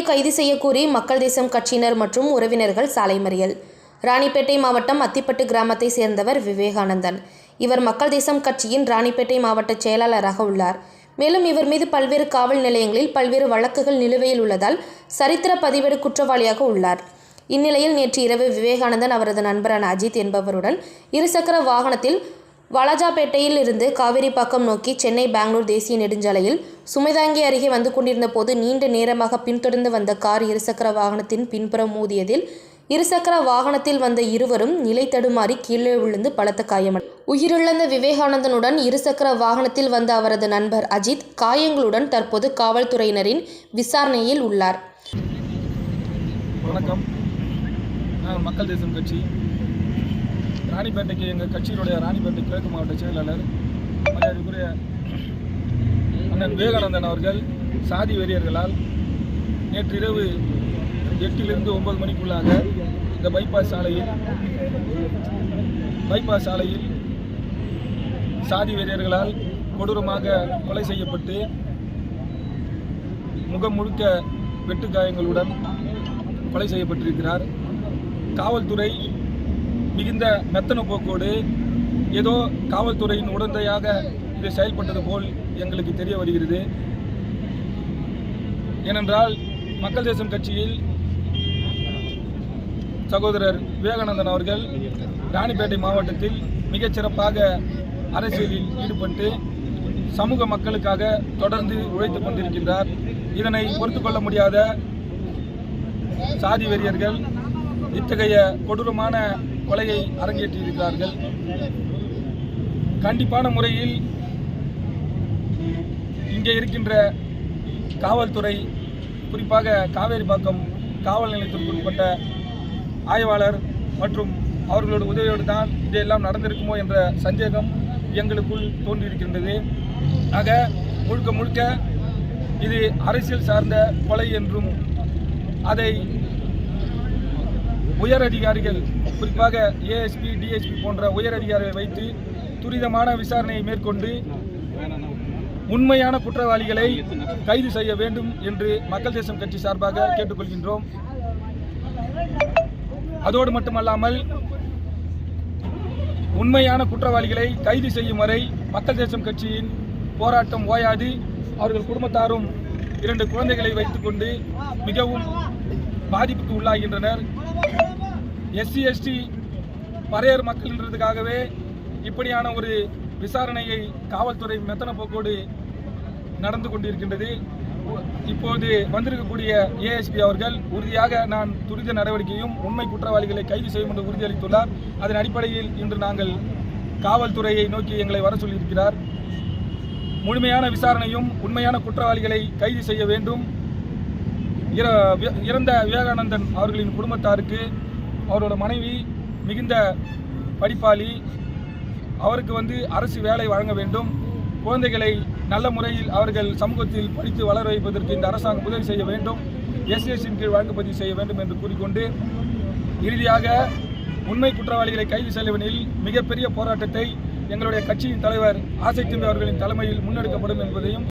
கைது செய்யக்கூறி மக்கள் தேசம் கட்சியினர் மற்றும் உறவினர்கள் சாலை மறியல். ராணிப்பேட்டை மாவட்டம் அத்திப்பட்டு கிராமத்தை சேர்ந்தவர் விவேகானந்தன். இவர் மக்கள் தேசம் கட்சியின் ராணிப்பேட்டை மாவட்ட செயலாளராக உள்ளார். மேலும் இவர் மீது பல்வேறு காவல் நிலையங்களில் பல்வேறு வழக்குகள் நிலுவையில் உள்ளதால் சரித்திர பதிவேடு குற்றவாளியாக உள்ளார். இந்நிலையில் நேற்று இரவு விவேகானந்தன் அவரது நண்பரான அஜித் என்பவருடன் இருசக்கர வாகனத்தில் வாலாஜாபேட்டையில் இருந்து காவேரிப்பாக்கம் நோக்கி சென்னை பெங்களூர் தேசிய நெடுஞ்சாலையில் சுமைதாங்கி அருகே வந்து கொண்டிருந்த போது நீண்ட நேரமாக பின்தொடர்ந்து வந்த கார் இருசக்கர வாகனத்தின் பின்புறம் மோதியதில் இருசக்கர வாகனத்தில் வந்த இருவரும் நிலை தடுமாறி கீழே விழுந்து பலத்த காயமடை. உயிரிழந்த விவேகானந்தனுடன் இருசக்கர வாகனத்தில் வந்த அவரது நண்பர் அஜித் காயங்களுடன் தற்போது காவல்துறையினரின் விசாரணையில் உள்ளார். வணக்கம். மக்கள் தேசம் கட்சி. ராணிப்பேட்டைக்கு எங்கள் கட்சியினுடைய ராணிப்பேட்டை கிழக்கு மாவட்ட செயலாளர் மரியாதைக்குரிய அண்ணன் விவேகானந்தன் அவர்கள் சாதி வெறியர்களால் நேற்றிரவு எட்டிலிருந்து ஒன்பது மணிக்குள்ளாக இந்த பைபாஸ் சாலையில் பைபாஸ் சாலையில் சாதி வெறியர்களால் கொடூரமாக கொலை செய்யப்பட்டு முகம் முழுக்க வெட்டுக்காயங்களுடன் கொலை செய்யப்பட்டிருக்கிறார். காவல்துறை மிகுந்த மெத்தன போக்கோடு ஏதோ காவல்துறையின் உடந்தையாக இது செயல்பட்டது போல் எங்களுக்கு தெரிய வருகிறது. ஏனென்றால் மக்கள் தேசம் கட்சியில் சகோதரர் விவேகானந்தன் அவர்கள் ராணிப்பேட்டை மாவட்டத்தில் மிகச்சிறப்பாக அரசியலில் ஈடுபட்டு சமூக மக்களுக்காக தொடர்ந்து உழைத்து கொண்டிருக்கின்றார். இதனை பொறுத்துக்கொள்ள முடியாத சாதி வெறியர்கள் இத்தகைய கொடூரமான கொலையை அரங்கேற்றியிருக்கிறார்கள். கண்டிப்பான முறையில் இங்கே இருக்கின்ற காவல்துறை குறிப்பாக காவேரிப்பாக்கம் காவல் நிலையத்திற்கு உட்பட்ட ஆய்வாளர் மற்றும் அவர்களோட உதவியோடு தான் இதையெல்லாம் நடந்திருக்குமோ என்ற சந்தேகம் எங்களுக்குள் தோன்றியிருக்கின்றது. ஆக முழுக்க முழுக்க இது அரசியல் சார்ந்த கொலை என்றும் அதை உயர் அதிகாரிகள் குறிப்பாக ஏஎஸ்பி டிஎஸ்பி போன்ற உயர் அதிகாரிகளை வைத்து துரிதமான விசாரணையை மேற்கொண்டு உண்மையான குற்றவாளிகளை கைது செய்ய வேண்டும் என்று மக்கள் தேசம் கட்சி சார்பாக கேட்டுக்கொள்கின்றோம். அதோடு மட்டுமல்லாமல் உண்மையான குற்றவாளிகளை கைது செய்யும் வரை மக்கள் தேசம் கட்சியின் போராட்டம் ஓயாது. அவர்கள் குடும்பத்தாரும் இரண்டு குழந்தைகளை வைத்துக்கொண்டு மிகவும் பாதிப்புக்கு உள்ளாகின்றனர். எஸ்சி எஸ்டி பறையர் மக்கள்ன்றதுக்காகவே இப்படியான ஒரு விசாரணையை காவல்துறை மெத்தன போக்கோடு நடந்து கொண்டிருக்கின்றது. இப்போது வந்திருக்கக்கூடிய ஏஎஸ்பி அவர்கள் உறுதியாக நான் துரித நடவடிக்கையும் உண்மை குற்றவாளிகளை கைது செய்யும் என்று உறுதியளித்துள்ளார். அதன் அடிப்படையில் இன்று நாங்கள் காவல்துறையை நோக்கி எங்களை வர சொல்லியிருக்கிறார். முழுமையான விசாரணையும் உண்மையான குற்றவாளிகளை கைது செய்ய வேண்டும். இற- இறந்த விவேகானந்தன் அவர்களின் குடும்பத்தாருக்கு அவரோட மனைவி மிகுந்த படிப்பாளி. அவருக்கு வந்து அரசு வேலை வழங்க வேண்டும். குழந்தைகளை நல்ல முறையில் அவர்கள் சமூகத்தில் படித்து வளர வைப்பதற்கு இந்த அரசாங்கம் உதவி செய்ய வேண்டும். எஸ்எஸ்சின் கீழ் வழக்கு பதிவு செய்ய வேண்டும் என்று கூறிக்கொண்டு இறுதியாக உண்மை குற்றவாளிகளை கைது செய்வதில் மிகப்பெரிய போராட்டத்தை எங்களுடைய கட்சியின் தலைவர் ஆசை அவர்களின் தலைமையில் முன்னெடுக்கப்படும் என்பதையும்